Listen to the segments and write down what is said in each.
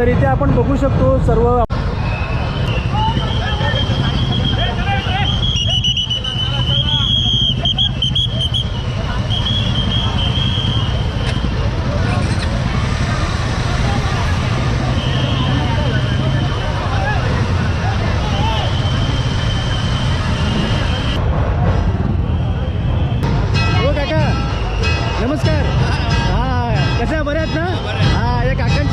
तर इथे आपण बघू शकतो सर्व हो नमस्कार. हा कशा बऱ्याच आहेत ना?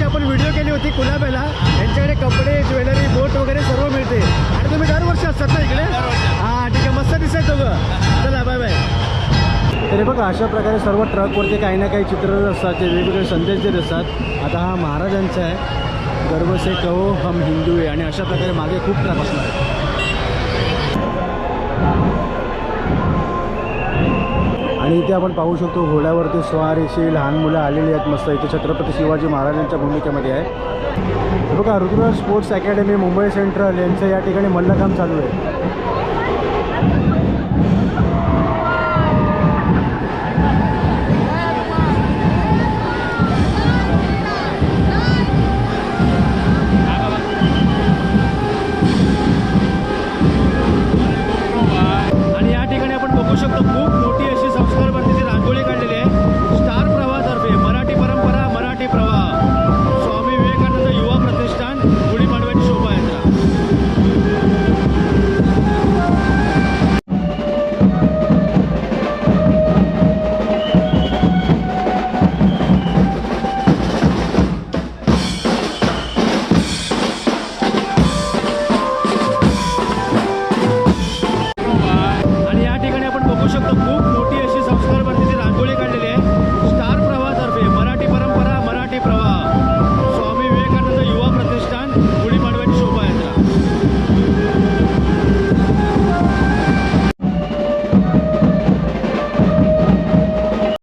आपण व्हिडिओ केली होती कुलाब्याला यांच्याकडे कपडे ज्वेलरी बोट वगैरे सर्व मिळते. आणि तुम्ही दरवर्षी असतात ना इकडे? हा ठीक आहे. मस्त दिसत दोघं. चला बाय बाय तरी बघा अशा प्रकारे सर्व ट्रकवरती काही ना काही चित्र असतात ते वेगवेगळे संदेश देत असतात आता हा महाराजांचा आहे. गर्व से कहो हम हिंदू आहे. आणि अशा प्रकारे मागे खूप ट्रक असणार आणि इथे आपण पाहू शकतो घोड्यावरती स्वारीशी लहान मुलं आलेली आहेत मस्त. इथे छत्रपती शिवाजी महाराजांच्या भूमिकेमध्ये आहे. बघा Rituraj sports academy Mumbai central यांचं या ठिकाणी मल्लकाम चालू आहे.